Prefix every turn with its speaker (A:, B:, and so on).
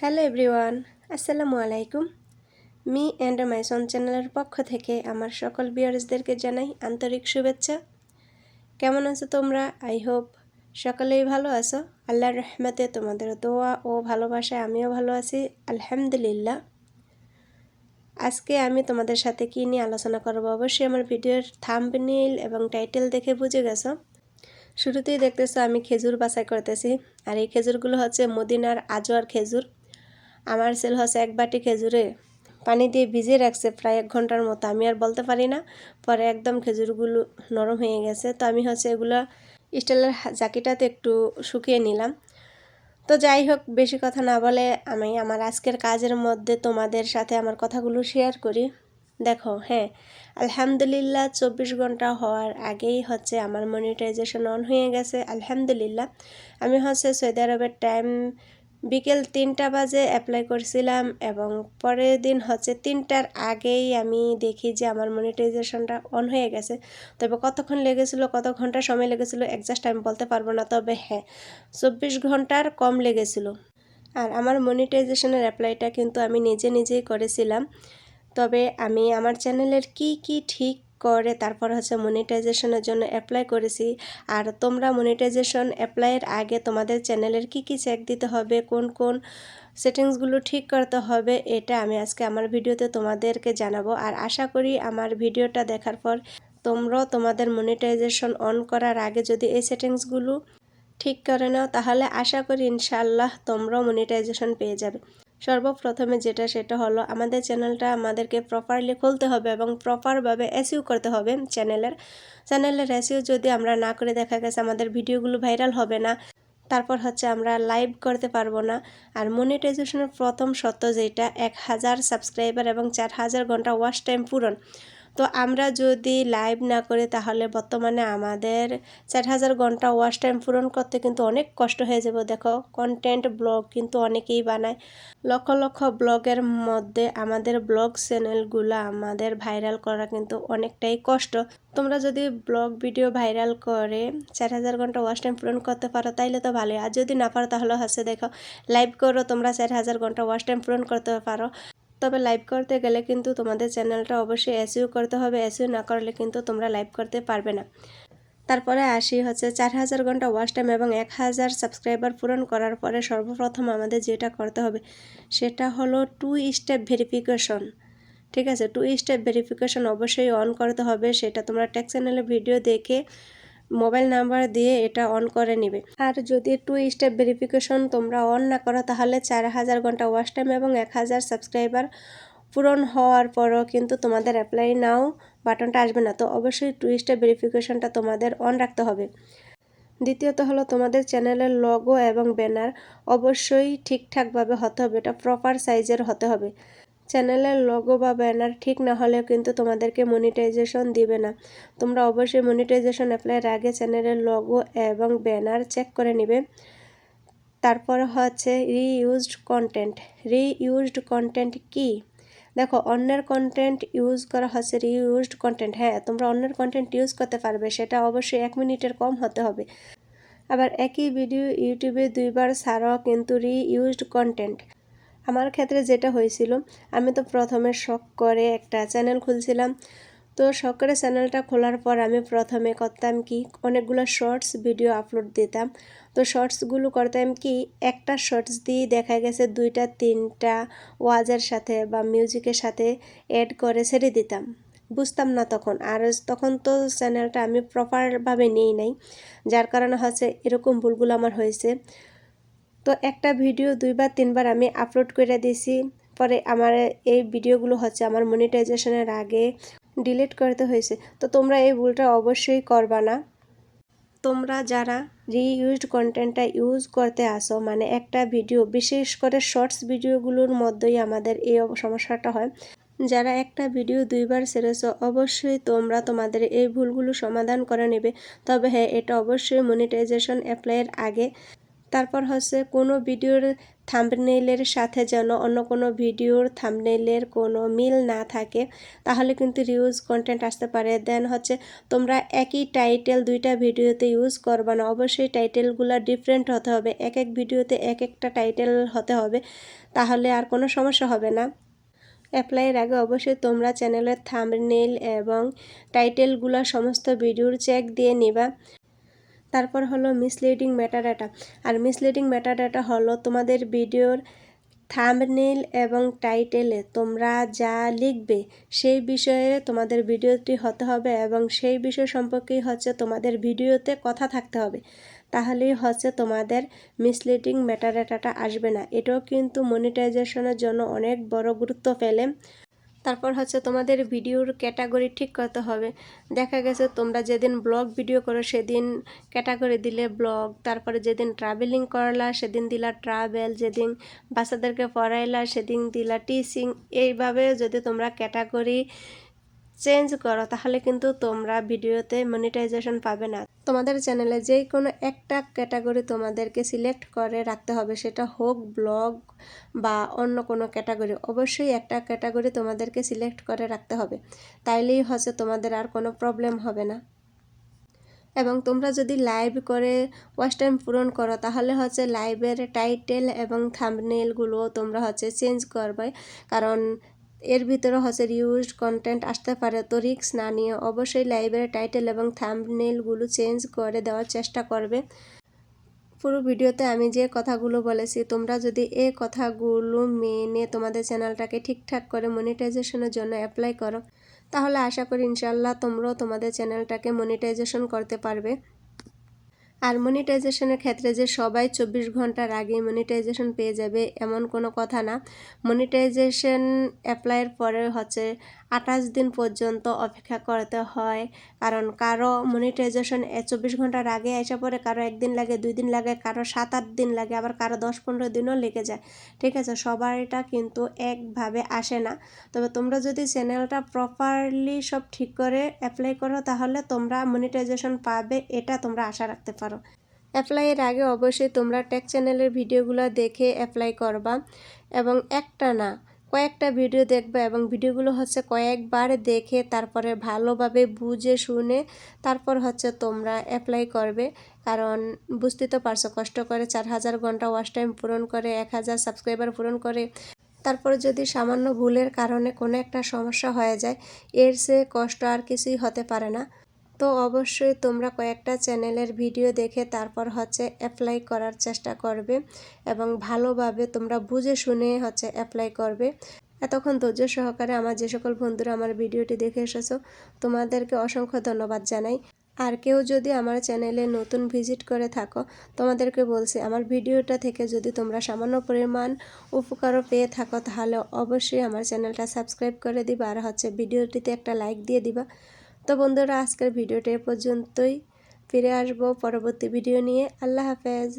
A: Hello everyone, আসসালামু আলাইকুম। Me and মাইসন চ্যানেলের পক্ষ থেকে আমার সকল বিয়ার্সদেরকে জানাই আন্তরিক শুভেচ্ছা। কেমন আছো তোমরা? আই হোপ সকলেই ভালো আছো। আল্লাহর রহমতে তোমাদের দোয়া ও ভালোবাসায় আমিও ভালো আছি, আলহামদুলিল্লাহ। আজকে আমি তোমাদের সাথে কী নিয়ে আলোচনা করব? অবশ্যই আমার ভিডিওর থাম্বনেইল এবং টাইটেল দেখে বুঝে গেছো। শুরুতেই দেখতেছো আমি খেজুর বাছাই করতেছি। আর এই খেজুরগুলো হচ্ছে মদিনার আজোয়ার খেজুর। আমার সেল হচ্ছে এক বাটি খেজুরে। পানি দিয়ে ভিজিয়ে রাখছে প্রায় এক ঘণ্টার মতো। আমি আর বলতে পারি না, পরে একদম খেজুরগুলো নরম হয়ে গেছে। তো আমি হচ্ছে এগুলো স্টিলের জাকিটাতে একটু শুকিয়ে নিলাম। তো যাই হোক, বেশি কথা না বলে আমি আমার আজকের কাজের মধ্যে তোমাদের সাথে আমার কথাগুলো শেয়ার করি। দেখো হ্যাঁ আলহামদুলিল্লাহ চব্বিশ ঘণ্টা হওয়ার আগেই হচ্ছে আমার মনিটাইজেশন অন হয়ে গেছে। আলহামদুলিল্লাহ। আমি হচ্ছে সৌদি আরবের টাইম বিকেল তিনটা বাজে অ্যাপ্লাই করছিলাম এবং পরের দিন হচ্ছে তিনটার আগেই আমি দেখি যে আমার মনিটাইজেশনটা অন হয়ে গেছে। তবে কতক্ষণ লেগেছিল, কত ঘণ্টা সময় লেগেছিল একজাস্ট আমি বলতে পারব না, তবে হ্যাঁ চব্বিশ ঘণ্টার কম লেগেছিল। আর আমার মনিটাইজেশনের অ্যাপ্লাইটা কিন্তু আমি নিজে নিজেই করেছিলাম। তবে আমি আমার চ্যানেলের কি কি ঠিক করে, তারপর হচ্ছে মনিটাইজেশনের জন্য অ্যাপ্লাই করেছি। আর তোমরা মনিটাইজেশন অ্যাপ্লাইয়ের আগে তোমাদের চ্যানেলের কি কি চেক দিতে হবে, কোন কোন সেটিংসগুলো ঠিক করতে হবে, এটা আমি আজকে আমার ভিডিওতে তোমাদেরকে জানাব। আর আশা করি আমার ভিডিওটা দেখার পর তোমরাও তোমাদের মনিটাইজেশন অন করার আগে যদি এই সেটিংসগুলো ঠিক করে নাও, তাহলে আশা করি ইনশাল্লাহ তোমরাও মনিটাইজেশন পেয়ে যাবে। সর্বপ্রথমে যেটা সেটা হলো আমাদের চ্যানেলটা আমাদেরকে প্রপারলি খুলতে হবে এবং প্রপারভাবে অ্যাসিউ করতে হবে চ্যানেলের। চ্যানেলের এসিউ যদি আমরা না করে দেখা গেছে আমাদের ভিডিওগুলো ভাইরাল হবে না, তারপর হচ্ছে আমরা লাইভ করতে পারব না। আর মনিটাইজেশনের প্রথম সত্য যেটা, এক হাজার সাবস্ক্রাইবার এবং চার হাজার ঘণ্টা ওয়াশ টাইম পূরণ। তো আমরা যদি লাইভ না করি, তাহলে বর্তমানে আমাদের চার হাজার ঘণ্টা ওয়াচ টাইম পূরণ করতে কিন্তু অনেক কষ্ট হয়ে যাবে। দেখো কন্টেন্ট ব্লগ কিন্তু অনেকেই বানায়। লক্ষ লক্ষ ব্লগের মধ্যে আমাদের ব্লগ চ্যানেলগুলো আমাদের ভাইরাল করা কিন্তু অনেকটাই কষ্ট। তোমরা যদি ব্লগ ভিডিও ভাইরাল করে চার হাজার ঘণ্টা ওয়াচ টাইম পূরণ করতে পারো, তাইলে তো ভালোই। আর যদি না পারো, তাহলে হচ্ছে দেখো লাইভ করো, তোমরা চার হাজার ঘণ্টা ওয়াচ টাইম পূরণ করতে পারো। তবে লাইভ করতে গেলে কিন্তু তোমাদের চ্যানেলটা অবশ্যই এসইউ করতে হবে। এসইউ না করলে কিন্তু তোমরা লাইভ করতে পারবে না। তারপরে আসি হচ্ছে চার হাজার ঘণ্টা ওয়াচ টাইম এবং এক হাজার সাবস্ক্রাইবার পূরণ করার পরে সর্বপ্রথম আমাদের যেটা করতে হবে সেটা হলো টু স্টেপ ভেরিফিকেশন। ঠিক আছে, টু স্টেপ ভেরিফিকেশন অবশ্যই অন করতে হবে। সেটা তোমরা টেক চ্যানেলে ভিডিও দেখে মোবাইল নাম্বার দিয়ে এটা অন করে নেবে। আর যদি টু স্টেপ ভেরিফিকেশন তোমরা অন না করো, তাহলে চার হাজার ঘণ্টা ওয়াচ টাইম এবং এক হাজার সাবস্ক্রাইবার পূরণ হওয়ার পরও কিন্তু তোমাদের অ্যাপ্লাই নাও বাটনটা আসবে না। তো অবশ্যই টু স্টেপ ভেরিফিকেশনটা তোমাদের অন রাখতে হবে। দ্বিতীয়ত হলো তোমাদের চ্যানেলের লগো এবং ব্যানার অবশ্যই ঠিকঠাকভাবে হতে হবে। এটা প্রপার সাইজের হতে হবে। চ্যানেলের লগো বা ব্যানার ঠিক না হলেও কিন্তু তোমাদেরকে মনিটাইজেশন দিবে না। তোমরা অবশ্যই মনিটাইজেশন অ্যাপ্লাইয়ের আগে চ্যানেলের লগো এবং ব্যানার চেক করে নেবে। তারপর হচ্ছে রিইউজড কন্টেন্ট রিইউজড কন্টেন্ট কি? দেখো, অন্যের কন্টেন্ট ইউজ করা হচ্ছে রিইউজড কন্টেন্ট হ্যাঁ তোমরা অন্যের কন্টেন্ট ইউজ করতে পারবে, সেটা অবশ্যই এক মিনিটের কম হতে হবে। আবার একই ভিডিও ইউটিউবে দুইবার ছাড়াও কিন্তু রিইউজড কন্টেন্ট আমার ক্ষেত্রে যেটা হয়েছিল, আমি তো প্রথমে শখ করে একটা চ্যানেল খুলছিলাম। তো শখ করে চ্যানেলটা খোলার পর আমি প্রথমে করতাম কি, অনেকগুলো শর্টস ভিডিও আপলোড দিতাম। তো শর্টসগুলো করতাম কি, একটা শর্টস দিয়ে দেখা গেছে দুইটা, তিনটা ওয়াজের সাথে বা মিউজিকের সাথে অ্যাড করে ছেড়ে দিতাম। বুঝতাম না তখন, আর তখন তো চ্যানেলটা আমি প্রপারভাবে নিই নাই। যার কারণে হচ্ছে এরকম ভুলগুলো আমার হয়েছে। তো একটা ভিডিও দুইবার, তিনবার আমি আপলোড করে দিছি পরে আমার এই ভিডিওগুলো হচ্ছে আমার মনিটাইজেশনের আগে ডিলিট করতে হয়েছে। তো তোমরা এই ভুলটা অবশ্যই করবা না। তোমরা যারা রিইউজড কন্টেন্টটা ইউজ করতে আসো মানে একটা ভিডিও বিশেষ করে শর্টস ভিডিওগুলোর মধ্যেই আমাদের এই সমস্যাটা হয়। যারা একটা ভিডিও দুইবার ছেড়েছো, অবশ্যই তোমরা তোমাদের এই ভুলগুলো সমাধান করে নেবে। তবে হ্যাঁ এটা অবশ্যই মনিটাইজেশন অ্যাপ্লাইয়ের আগে তারপর হচ্ছে কোনো ভিডিওর থাম্বনেইলের সাথে যেন অন্য কোনো ভিডিওর থাম্বনেইলের কোনো মিল না থাকে, তাহলে কিন্তু রিউজ কন্টেন্ট আসতে পারে। দেন হচ্ছে তোমরা একই টাইটেল দুইটা ভিডিওতে ইউজ করবা না। অবশ্যই টাইটেলগুলো ডিফারেন্ট হতে হবে। এক এক ভিডিওতে এক একটা টাইটেল হতে হবে, তাহলে আর কোনো সমস্যা হবে না। অ্যাপ্লাইয়ের আগে অবশ্যই তোমরা চ্যানেলের থাম্বনেইল এবং টাইটেলগুলো সমস্ত ভিডিওর চেক দিয়ে নিবা। তারপর হলো মিসলিডিং মেটাডাটা আর মিসলিডিং ম্যাটার মেটাডাটা হলো তোমাদের ভিডিওর থাম্বনেইল এবং টাইটেলে তোমরা যা লিখবে সেই বিষয়ে তোমাদের ভিডিওটি হতে হবে এবং সেই বিষয় সম্পর্কেই হচ্ছে তোমাদের ভিডিওতে কথা থাকতে হবে। তাহলেই হচ্ছে তোমাদের মিসলিডিং ম্যাটার মেটাডাটাটা আসবে না। এটাও কিন্তু মনিটাইজেশনের জন্য অনেক বড় গুরুত্ব ফেলে। তারপর হচ্ছে তোমাদের ভিডিওর ক্যাটাগরি ঠিক করতে হবে। দেখা গেছে তোমরা যেদিন ব্লগ ভিডিও করো, সেদিন ক্যাটাগরি দিলে ব্লগ, তারপরে যেদিন ট্রাভেলিং করালা, সেদিন দিলা ট্রাভেল যেদিন বাচ্চাদেরকে পড়াইলা, সেদিন দিলা টিচিং এইভাবে যদি তোমরা ক্যাটাগরি চেঞ্জ করো, তাহলে কিন্তু তোমরা ভিডিওতে মনিটাইজেশন পাবে না। তোমাদের চ্যানেলে যে কোনো একটা ক্যাটাগরি তোমাদেরকে সিলেক্ট করে রাখতে হবে, সেটা হোক ব্লগ বা অন্য কোনো ক্যাটাগরি অবশ্যই একটা ক্যাটাগরি তোমাদেরকে সিলেক্ট করে রাখতে হবে, তাইলেই হচ্ছে তোমাদের আর কোনো প্রবলেম হবে না। এবং তোমরা যদি লাইভ করে ওয়াচ টাইম পূরণ করো, তাহলে হচ্ছে লাইভের টাইটেল এবং থাম্বনেলগুলো তোমরা হচ্ছে চেঞ্জ করবে। কারণ এর ভিতরে হচ্ছে রিউজড কন্টেন্ট আসতে পারে, তো রিক্স না নিয়ে অবশ্যই লাইব্রেরি টাইটেল এবং থাম্বনেলগুলো চেঞ্জ করে দেওয়ার চেষ্টা করবে। পুরো ভিডিওতে আমি যে কথাগুলো বলেছি, তোমরা যদি এই কথাগুলো মেনে তোমাদের চ্যানেলটাকে ঠিকঠাক করে মনিটাইজেশনের জন্য অ্যাপ্লাই করো, তাহলে আশা করি ইনশাল্লাহ তোমরাও তোমাদের চ্যানেলটাকে মনিটাইজেশন করতে পারবে। আর মনিটাইজেশনের ক্ষেত্রে যে সবাই চব্বিশ ঘণ্টার আগে মনিটাইজেশন পেয়ে যাবে, এমন কোনো কথা না। মনিটাইজেশন অ্যাপ্লাইয়ের পরে হচ্ছে আঠাশ দিন পর্যন্ত অপেক্ষা করতে হয়। কারণ কারও মনিটাইজেশন চব্বিশ ঘণ্টার আগে এসে পরে কারও একদিন লাগে, দুই দিন লাগে, কারও সাত আট দিন লাগে, আবার কারও দশ পনেরো দিনও লেগে যায়। ঠিক আছে সবারটা কিন্তু একভাবে আসে না। তবে তোমরা যদি চ্যানেলটা প্রপারলি সব ঠিক করে অ্যাপ্লাই করো, তাহলে তোমরা মনিটাইজেশন পাবে, এটা তোমরা আশা রাখতে পারো। অ্যাপ্লাইয়ের আগে অবশ্যই তোমরা টেক চ্যানেলের ভিডিওগুলো দেখে অ্যাপ্লাই করবা। এবং একটা না কয়েকটা ভিডিও দেখবে এবং ভিডিওগুলো হচ্ছে কয়েকবার দেখে তারপরে ভালোভাবে বুঝে, শুনে তারপর হচ্ছে তোমরা অ্যাপ্লাই করবে। কারণ বুঝতে তো পারছ, কষ্ট করে চার হাজার ঘণ্টা ওয়াশ টাইম পূরণ করে, এক হাজার সাবস্ক্রাইবার পূরণ করে। তারপর যদি সামান্য ভুলের কারণে কোনো একটা সমস্যা হয়ে যায়, এর সে কষ্ট আর কিছুই হতে পারে না। তো অবশ্যই তোমরা কয়েকটা চ্যানেলের ভিডিও দেখে তারপর হচ্ছে অ্যাপ্লাই করার চেষ্টা করবে এবং ভালোভাবে তোমরা বুঝে শুনে হচ্ছে অ্যাপ্লাই করবে। এতক্ষণ ধৈর্য সহকারে আমার যে সকল বন্ধুরা আমার ভিডিওটি দেখে এসেছ, তোমাদেরকে অসংখ্য ধন্যবাদ জানাই। আর কেউ যদি আমার চ্যানেলে নতুন ভিজিট করে থাকো, তোমাদেরকে বলছি আমার ভিডিওটা থেকে যদি তোমরা সামান্য পরিমাণ উপকারও পেয়ে থাকো, তাহলে অবশ্যই আমার চ্যানেলটা সাবস্ক্রাইব করে দিবা আর হচ্ছে ভিডিওটিতে একটা লাইক দিয়ে দিবা। তো বন্ধুরা আজকের ভিডিওটা এ পর্যন্তই। ফিরে আসব পরবর্তী ভিডিও নিয়ে। আল্লাহ হাফেজ।